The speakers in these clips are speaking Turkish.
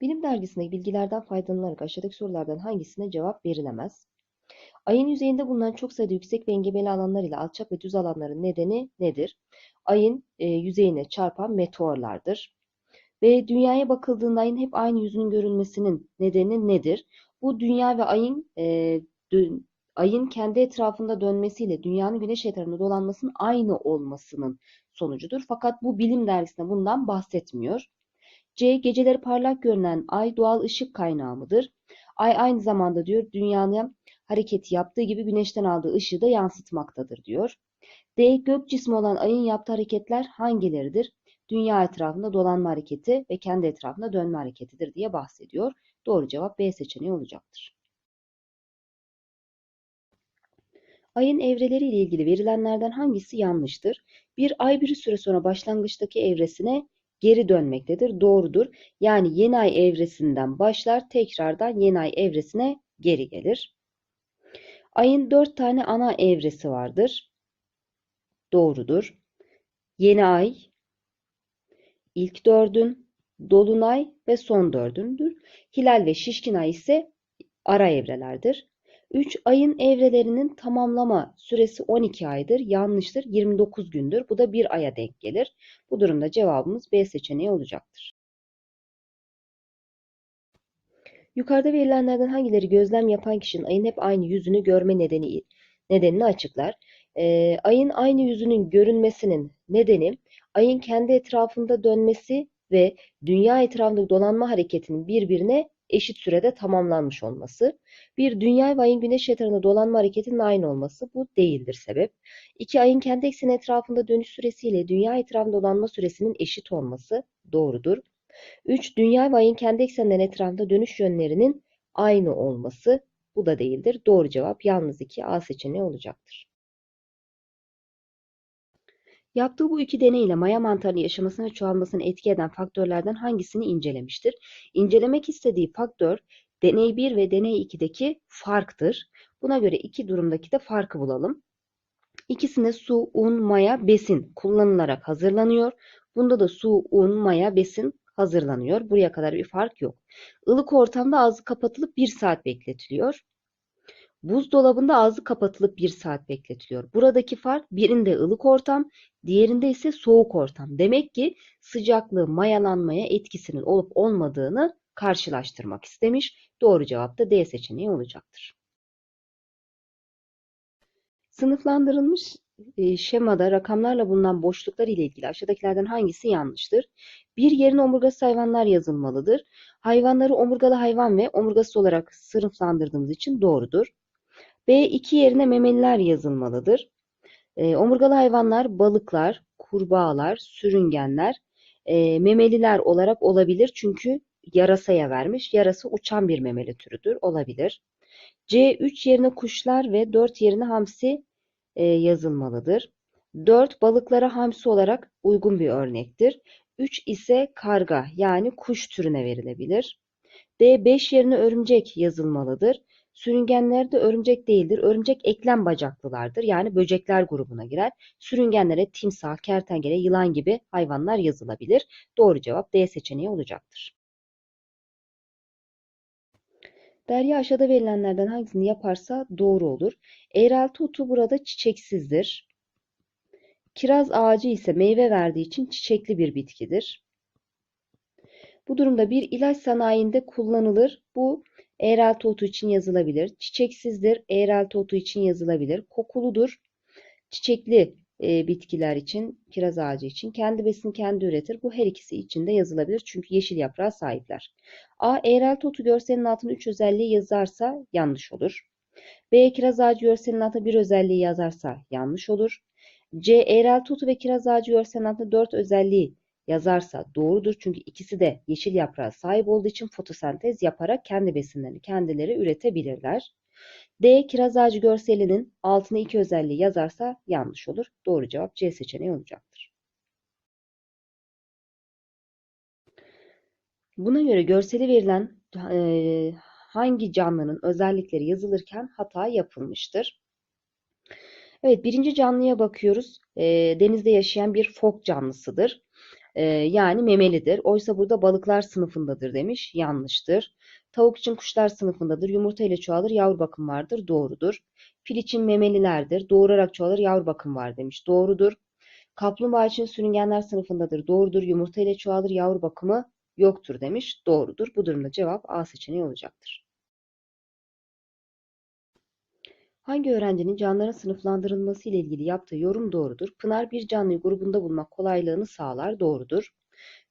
Bilim dergisindeki bilgilerden faydalanarak aşağıdaki sorulardan hangisine cevap verilemez? Ayın yüzeyinde bulunan çok sayıda yüksek ve engebeli alanlar ile alçak ve düz alanların nedeni nedir? Ayın e, yüzeyine çarpan meteorlardır. Ve dünyaya bakıldığında ayın hep aynı yüzünün görünmesinin nedeni nedir? Bu dünya ve ayın e, ayın kendi etrafında dönmesiyle dünyanın güneş etrafında dolanmasının aynı olmasının sonucudur. Fakat bu bilim dergisinde bundan bahsetmiyor. C. Geceleri parlak görünen ay doğal ışık kaynağı mıdır? Ay aynı zamanda diyor dünyaya hareketi yaptığı gibi güneşten aldığı ışığı da yansıtmaktadır diyor. D. Gök cismi olan ayın yaptığı hareketler hangileridir? Dünya etrafında dolanma hareketi ve kendi etrafında dönme hareketidir diye bahsediyor. Doğru cevap B seçeneği olacaktır. Ayın evreleriyle ilgili verilenlerden hangisi yanlıştır? Bir ay bir süre sonra başlangıçtaki evresine geri dönmektedir. Doğrudur. Yani yeni ay evresinden başlar, tekrardan yeni ay evresine geri gelir. Ayın dört tane ana evresi vardır. Doğrudur. Yeni ay, ilk dördün, dolunay ve son dördündür. Hilal ve şişkin ay ise ara evrelerdir. 3 ayın evrelerinin tamamlama süresi 12 aydır. Yanlıştır. 29 gündür. Bu da bir aya denk gelir. Bu durumda cevabımız B seçeneği olacaktır. Yukarıda verilenlerden hangileri gözlem yapan kişinin ayın hep aynı yüzünü görme nedeni nedenini açıklar. Ee, ayın aynı yüzünün görünmesinin nedeni ayın kendi etrafında dönmesi ve dünya etrafında dolanma hareketinin birbirine eşit sürede tamamlanmış olması. Bir, dünya ve ayın güneş etrafında dolanma hareketinin aynı olması. Bu değildir sebep. İki, ayın kendi ekseni etrafında dönüş süresiyle dünya etrafında dolanma süresinin eşit olması doğrudur. Üç, dünya ve ayın kendi eksenlerin etrafında dönüş yönlerinin aynı olması. Bu da değildir. Doğru cevap yalnız iki A seçeneği olacaktır. Yaptığı bu iki deney ile maya mantarının yaşamasına ve çoğalmasına etki eden faktörlerden hangisini incelemiştir? İncelemek istediği faktör deney 1 ve deney 2'deki farktır. Buna göre iki durumdaki de farkı bulalım. İkisinde su, un, maya, besin kullanılarak hazırlanıyor. Bunda da su, un, maya, besin hazırlanıyor. Buraya kadar bir fark yok. Ilık ortamda ağzı kapatılıp 1 saat bekletiliyor. Buzdolabında ağzı kapatılıp 1 saat bekletiliyor. Buradaki fark birinde ılık ortam, diğerinde ise soğuk ortam. Demek ki sıcaklığı mayalanmaya etkisinin olup olmadığını karşılaştırmak istemiş. Doğru cevap da D seçeneği olacaktır. Sınıflandırılmış e, şemada rakamlarla bulunan boşluklar ile ilgili aşağıdakilerden hangisi yanlıştır? Bir yerin omurgası hayvanlar yazılmalıdır. Hayvanları omurgalı hayvan ve omurgası olarak sınıflandırdığımız için doğrudur. B2 yerine memeliler yazılmalıdır. E, omurgalı hayvanlar balıklar, kurbağalar, sürüngenler, e, memeliler olarak olabilir. Çünkü yarasaya vermiş. Yarasa uçan bir memeli türüdür. Olabilir. C3 yerine kuşlar ve 4 yerine hamsi e, yazılmalıdır. 4 balıklara hamsi olarak uygun bir örnektir. 3 ise karga yani kuş türüne verilebilir. D 5 yerine örümcek yazılmalıdır. Sürüngenler de örümcek değildir. Örümcek eklem bacaklılardır. Yani böcekler grubuna girer. Sürüngenlere timsah, kertenkele, yılan gibi hayvanlar yazılabilir. Doğru cevap D seçeneği olacaktır. Derya aşağıda verilenlerden hangisini yaparsa doğru olur. Eğrelti otu burada çiçeksizdir. Kiraz ağacı ise meyve verdiği için çiçekli bir bitkidir. Bu durumda bir ilaç sanayinde kullanılır. Bu eğrelti otu için yazılabilir. Çiçeksizdir. Eğrelti otu için yazılabilir. Kokuludur. Çiçekli e, bitkiler için, kiraz ağacı için kendi besini kendi üretir. Bu her ikisi için de yazılabilir. Çünkü yeşil yaprağa sahipler. A. Eğrelti otu görselinin altına 3 özelliği yazarsa yanlış olur. B. Kiraz ağacı görselinin altına bir özelliği yazarsa yanlış olur. C. Eğrelti otu ve kiraz ağacı görselinin altına 4 özelliği yazarsa doğrudur. Çünkü ikisi de yeşil yaprağa sahip olduğu için fotosentez yaparak kendi besinlerini kendileri üretebilirler. D. Kiraz ağacı görselinin altına iki özelliği yazarsa yanlış olur. Doğru cevap C seçeneği olacaktır. Buna göre görseli verilen e, hangi canlının özellikleri yazılırken hata yapılmıştır? Evet birinci canlıya bakıyoruz. E, denizde yaşayan bir fok canlısıdır. Ee, yani memelidir. Oysa burada balıklar sınıfındadır demiş. Yanlıştır. Tavuk için kuşlar sınıfındadır. Yumurta ile çoğalır. Yavru bakım vardır. Doğrudur. Fil için memelilerdir. Doğurarak çoğalır. Yavru bakım var demiş. Doğrudur. Kaplumbağa için sürüngenler sınıfındadır. Doğrudur. Yumurta ile çoğalır. Yavru bakımı yoktur demiş. Doğrudur. Bu durumda cevap A seçeneği olacaktır. Hangi öğrencinin canlıların sınıflandırılması ile ilgili yaptığı yorum doğrudur? Pınar bir canlıyı grubunda bulmak kolaylığını sağlar. Doğrudur.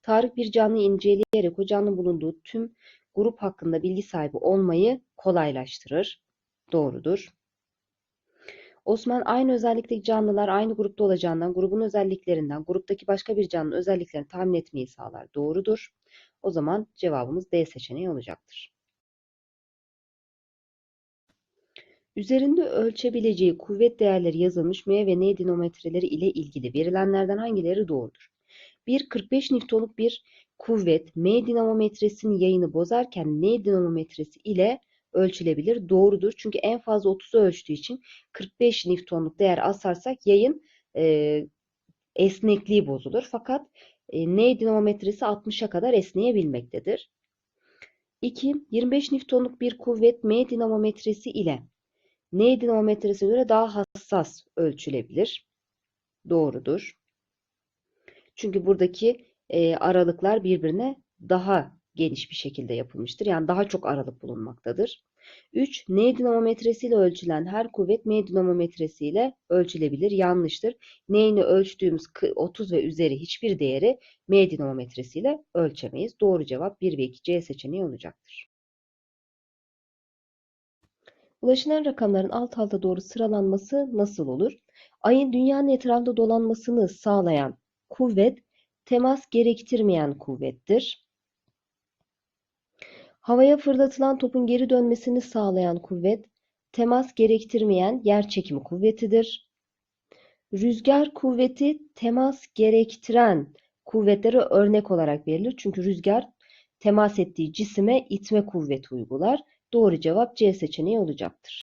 Tarık bir canlıyı inceleyerek o canlının bulunduğu tüm grup hakkında bilgi sahibi olmayı kolaylaştırır. Doğrudur. Osman aynı özellikteki canlılar aynı grupta olacağından grubun özelliklerinden gruptaki başka bir canlının özelliklerini tahmin etmeyi sağlar. Doğrudur. O zaman cevabımız D seçeneği olacaktır. Üzerinde ölçebileceği kuvvet değerleri yazılmış M ve N dinometreleri ile ilgili verilenlerden hangileri doğrudur? 1. 45 Newton'luk bir kuvvet M dinamometresinin yayını bozarken N dinamometresi ile ölçülebilir. Doğrudur. Çünkü en fazla 30'u ölçtüğü için 45 Newton'luk değer asarsak yayın e, esnekliği bozulur. Fakat e, N dinamometresi 60'a kadar esneyebilmektedir. 2. 25 Newton'luk bir kuvvet M dinamometresi ile N dinamometresine göre daha hassas ölçülebilir. Doğrudur. Çünkü buradaki e, aralıklar birbirine daha geniş bir şekilde yapılmıştır. Yani daha çok aralık bulunmaktadır. 3. N dinamometresi ile ölçülen her kuvvet M dinamometresi ile ölçülebilir. Yanlıştır. N'ini ölçtüğümüz 30 ve üzeri hiçbir değeri M dinamometresi ile ölçemeyiz. Doğru cevap 1 ve 2 C seçeneği olacaktır. Ulaşılan rakamların alt alta doğru sıralanması nasıl olur? Ayın dünyanın etrafında dolanmasını sağlayan kuvvet temas gerektirmeyen kuvvettir. Havaya fırlatılan topun geri dönmesini sağlayan kuvvet temas gerektirmeyen yerçekimi kuvvetidir. Rüzgar kuvveti temas gerektiren kuvvetlere örnek olarak verilir. Çünkü rüzgar temas ettiği cisime itme kuvveti uygular. Doğru cevap C seçeneği olacaktır.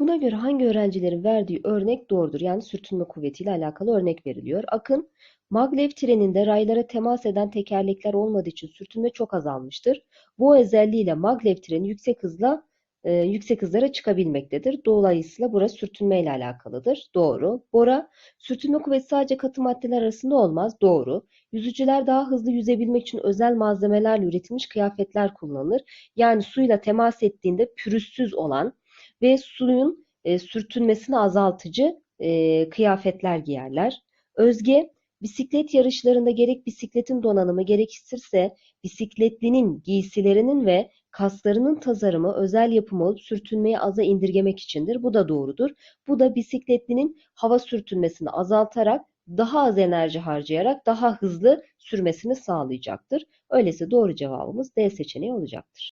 Buna göre hangi öğrencilerin verdiği örnek doğrudur? Yani sürtünme kuvvetiyle alakalı örnek veriliyor. Akın, maglev treninde raylara temas eden tekerlekler olmadığı için sürtünme çok azalmıştır. Bu özelliğiyle maglev treni yüksek hızla e, yüksek hızlara çıkabilmektedir. Dolayısıyla burası sürtünme ile alakalıdır. Doğru. Bora, sürtünme kuvveti sadece katı maddeler arasında olmaz. Doğru. Yüzücüler daha hızlı yüzebilmek için özel malzemelerle üretilmiş kıyafetler kullanılır. Yani suyla temas ettiğinde pürüzsüz olan ve suyun e, sürtünmesini azaltıcı e, kıyafetler giyerler. Özge, bisiklet yarışlarında gerek bisikletin donanımı gerekirse bisikletlinin giysilerinin ve kaslarının tasarımı özel yapımı olup sürtünmeyi aza indirgemek içindir. Bu da doğrudur. Bu da bisikletlinin hava sürtünmesini azaltarak daha az enerji harcayarak daha hızlı sürmesini sağlayacaktır. Öyleyse doğru cevabımız D seçeneği olacaktır.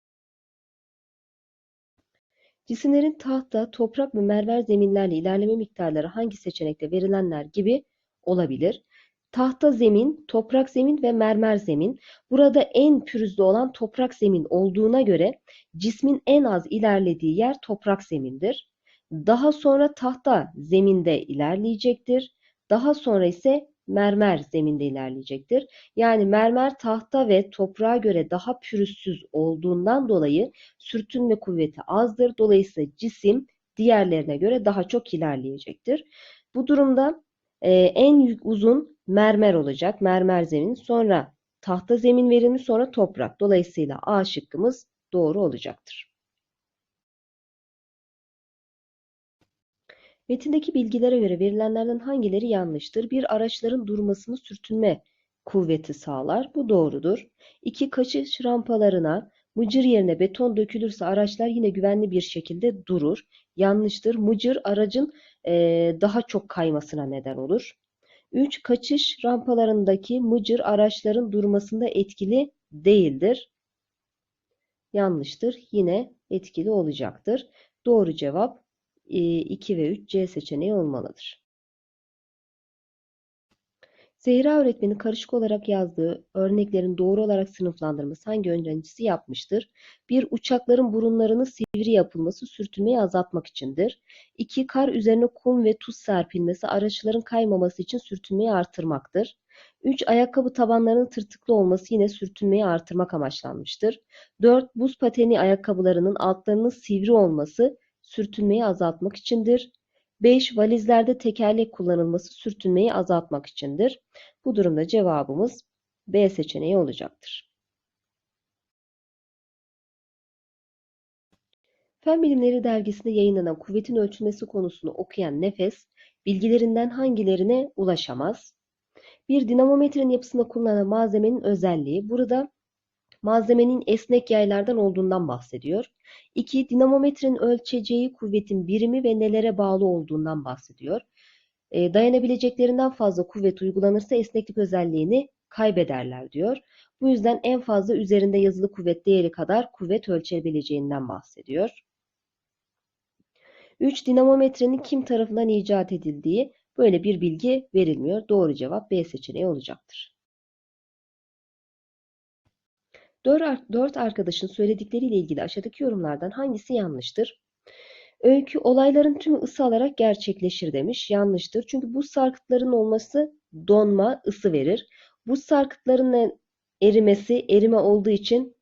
Cisimlerin tahta, toprak ve mermer zeminlerle ilerleme miktarları hangi seçenekte verilenler gibi olabilir? Tahta zemin, toprak zemin ve mermer zemin. Burada en pürüzlü olan toprak zemin olduğuna göre cismin en az ilerlediği yer toprak zemindir. Daha sonra tahta zeminde ilerleyecektir. Daha sonra ise mermer zeminde ilerleyecektir. Yani mermer tahta ve toprağa göre daha pürüzsüz olduğundan dolayı sürtünme kuvveti azdır. Dolayısıyla cisim diğerlerine göre daha çok ilerleyecektir. Bu durumda e, en uzun mermer olacak. Mermer zemin. Sonra tahta zemin verilmiş sonra toprak. Dolayısıyla A şıkkımız doğru olacaktır. Metindeki bilgilere göre verilenlerden hangileri yanlıştır? Bir araçların durmasını sürtünme kuvveti sağlar. Bu doğrudur. İki kaçış rampalarına mıcır yerine beton dökülürse araçlar yine güvenli bir şekilde durur. Yanlıştır. Mıcır aracın e, daha çok kaymasına neden olur. 3. Kaçış rampalarındaki mıcır araçların durmasında etkili değildir. Yanlıştır. Yine etkili olacaktır. Doğru cevap 2 ve 3 C seçeneği olmalıdır. Zehra öğretmenin karışık olarak yazdığı örneklerin doğru olarak sınıflandırması hangi öğrencisi yapmıştır? 1. Uçakların burunlarının sivri yapılması sürtünmeyi azaltmak içindir. 2. Kar üzerine kum ve tuz serpilmesi araçların kaymaması için sürtünmeyi artırmaktır. 3. Ayakkabı tabanlarının tırtıklı olması yine sürtünmeyi artırmak amaçlanmıştır. 4. Buz pateni ayakkabılarının altlarının sivri olması sürtünmeyi azaltmak içindir. 5. Valizlerde tekerlek kullanılması sürtünmeyi azaltmak içindir. Bu durumda cevabımız B seçeneği olacaktır. Fen Bilimleri dergisinde yayınlanan kuvvetin ölçülmesi konusunu okuyan Nefes, bilgilerinden hangilerine ulaşamaz? Bir dinamometrenin yapısında kullanılan malzemenin özelliği. Burada malzemenin esnek yaylardan olduğundan bahsediyor. 2. Dinamometrenin ölçeceği kuvvetin birimi ve nelere bağlı olduğundan bahsediyor. E, dayanabileceklerinden fazla kuvvet uygulanırsa esneklik özelliğini kaybederler diyor. Bu yüzden en fazla üzerinde yazılı kuvvet değeri kadar kuvvet ölçebileceğinden bahsediyor. 3. Dinamometrenin kim tarafından icat edildiği böyle bir bilgi verilmiyor. Doğru cevap B seçeneği olacaktır. Dört arkadaşın söyledikleriyle ilgili aşağıdaki yorumlardan hangisi yanlıştır? Öykü olayların tümü ısı alarak gerçekleşir demiş. Yanlıştır. Çünkü buz sarkıtların olması donma, ısı verir. Buz sarkıtlarının erimesi, erime olduğu için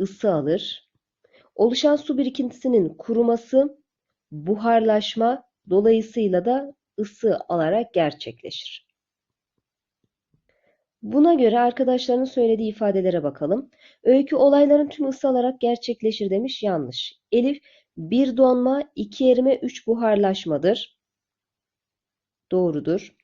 ısı alır. Oluşan su birikintisinin kuruması, buharlaşma, dolayısıyla da ısı alarak gerçekleşir. Buna göre arkadaşlarının söylediği ifadelere bakalım. Öykü olayların tüm ısı alarak gerçekleşir demiş. Yanlış. Elif bir donma, iki erime, üç buharlaşmadır. Doğrudur.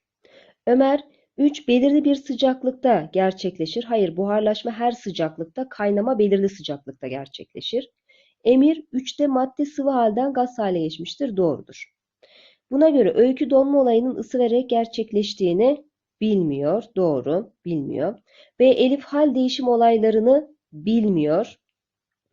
Ömer 3 belirli bir sıcaklıkta gerçekleşir. Hayır, buharlaşma her sıcaklıkta, kaynama belirli sıcaklıkta gerçekleşir. Emir 3'te madde sıvı halden gaz hale geçmiştir. Doğrudur. Buna göre öykü donma olayının ısı vererek gerçekleştiğini bilmiyor. Doğru, bilmiyor. B. Elif hal değişim olaylarını bilmiyor.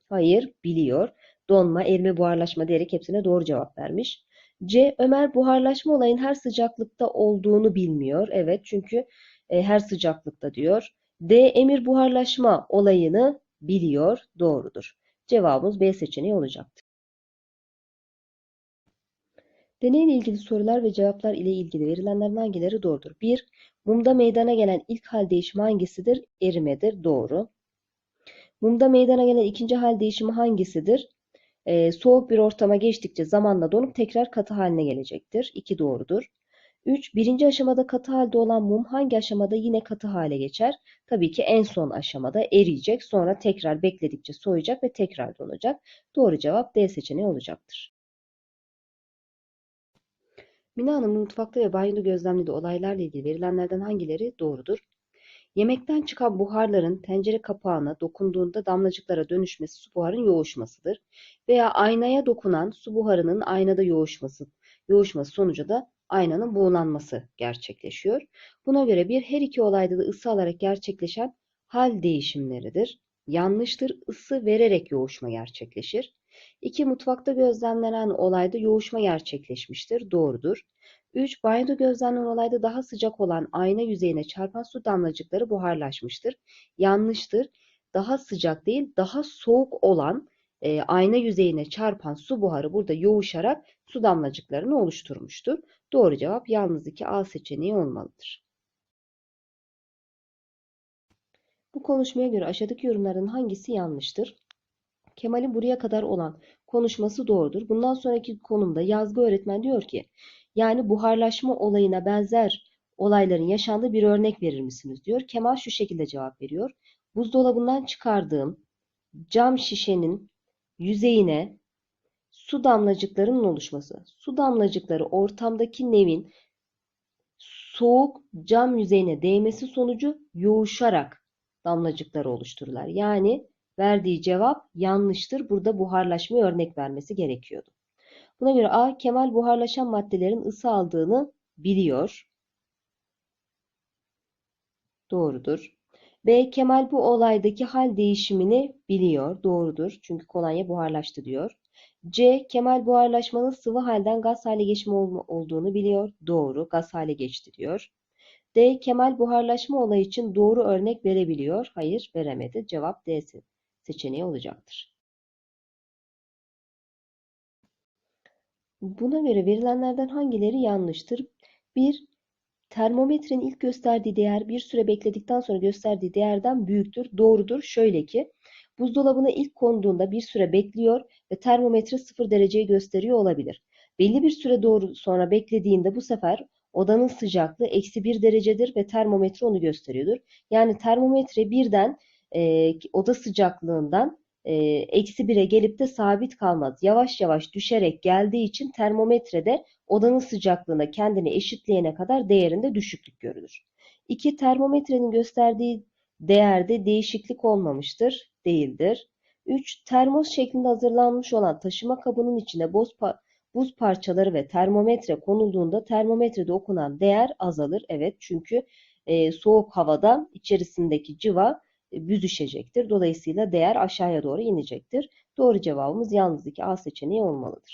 Hayır, biliyor. Donma, erime, buharlaşma diyerek hepsine doğru cevap vermiş. C. Ömer buharlaşma olayın her sıcaklıkta olduğunu bilmiyor. Evet, çünkü e, her sıcaklıkta diyor. D. Emir buharlaşma olayını biliyor. Doğrudur. Cevabımız B seçeneği olacaktır. Deneyle ilgili sorular ve cevaplar ile ilgili verilenlerin hangileri doğrudur? 1. Mumda meydana gelen ilk hal değişimi hangisidir? Erimedir. Doğru. Mumda meydana gelen ikinci hal değişimi hangisidir? Ee, soğuk bir ortama geçtikçe zamanla donup tekrar katı haline gelecektir. 2 doğrudur. 3. Birinci aşamada katı halde olan mum hangi aşamada yine katı hale geçer? Tabii ki en son aşamada eriyecek. Sonra tekrar bekledikçe soğuyacak ve tekrar donacak. Doğru cevap D seçeneği olacaktır. Mina Hanım'ın mutfakta ve banyoda gözlemlediği olaylarla ilgili verilenlerden hangileri doğrudur? Yemekten çıkan buharların tencere kapağına dokunduğunda damlacıklara dönüşmesi su buharın yoğuşmasıdır. Veya aynaya dokunan su buharının aynada yoğuşması, yoğuşması sonucu da aynanın buğulanması gerçekleşiyor. Buna göre bir her iki olayda da ısı alarak gerçekleşen hal değişimleridir. Yanlıştır, ısı vererek yoğuşma gerçekleşir. 2. Mutfakta gözlemlenen olayda yoğuşma gerçekleşmiştir. Doğrudur. 3. Banyoda gözlemlenen olayda daha sıcak olan ayna yüzeyine çarpan su damlacıkları buharlaşmıştır. Yanlıştır. Daha sıcak değil, daha soğuk olan e, ayna yüzeyine çarpan su buharı burada yoğuşarak su damlacıklarını oluşturmuştur. Doğru cevap yalnız 2 A seçeneği olmalıdır. Bu konuşmaya göre aşağıdaki yorumların hangisi yanlıştır? Kemal'in buraya kadar olan konuşması doğrudur. Bundan sonraki konumda yazgı öğretmen diyor ki, yani buharlaşma olayına benzer olayların yaşandığı bir örnek verir misiniz diyor. Kemal şu şekilde cevap veriyor. Buzdolabından çıkardığım cam şişenin yüzeyine su damlacıklarının oluşması. Su damlacıkları ortamdaki nevin soğuk cam yüzeyine değmesi sonucu yoğuşarak damlacıkları oluştururlar. Yani verdiği cevap yanlıştır. Burada buharlaşma örnek vermesi gerekiyordu. Buna göre A. Kemal buharlaşan maddelerin ısı aldığını biliyor. Doğrudur. B. Kemal bu olaydaki hal değişimini biliyor. Doğrudur. Çünkü kolonya buharlaştı diyor. C. Kemal buharlaşmanın sıvı halden gaz hale geçme olduğunu biliyor. Doğru. Gaz hale geçti diyor. D. Kemal buharlaşma olayı için doğru örnek verebiliyor. Hayır, veremedi. Cevap D se- seçeneği olacaktır. Buna göre verilenlerden hangileri yanlıştır? 1. Termometrenin ilk gösterdiği değer bir süre bekledikten sonra gösterdiği değerden büyüktür. Doğrudur. Şöyle ki buzdolabına ilk konduğunda bir süre bekliyor ve termometre 0 dereceyi gösteriyor olabilir. Belli bir süre doğru sonra beklediğinde bu sefer odanın sıcaklığı eksi 1 derecedir ve termometre onu gösteriyordur. Yani termometre birden e, oda sıcaklığından e, eksi 1'e gelip de sabit kalmaz. Yavaş yavaş düşerek geldiği için termometrede odanın sıcaklığına kendini eşitleyene kadar değerinde düşüklük görülür. 2. Termometrenin gösterdiği değerde değişiklik olmamıştır, değildir. 3. Termos şeklinde hazırlanmış olan taşıma kabının içine boz pa- buz parçaları ve termometre konulduğunda termometrede okunan değer azalır. Evet çünkü e, soğuk havada içerisindeki cıva e, büzüşecektir. Dolayısıyla değer aşağıya doğru inecektir. Doğru cevabımız yalnız iki A seçeneği olmalıdır.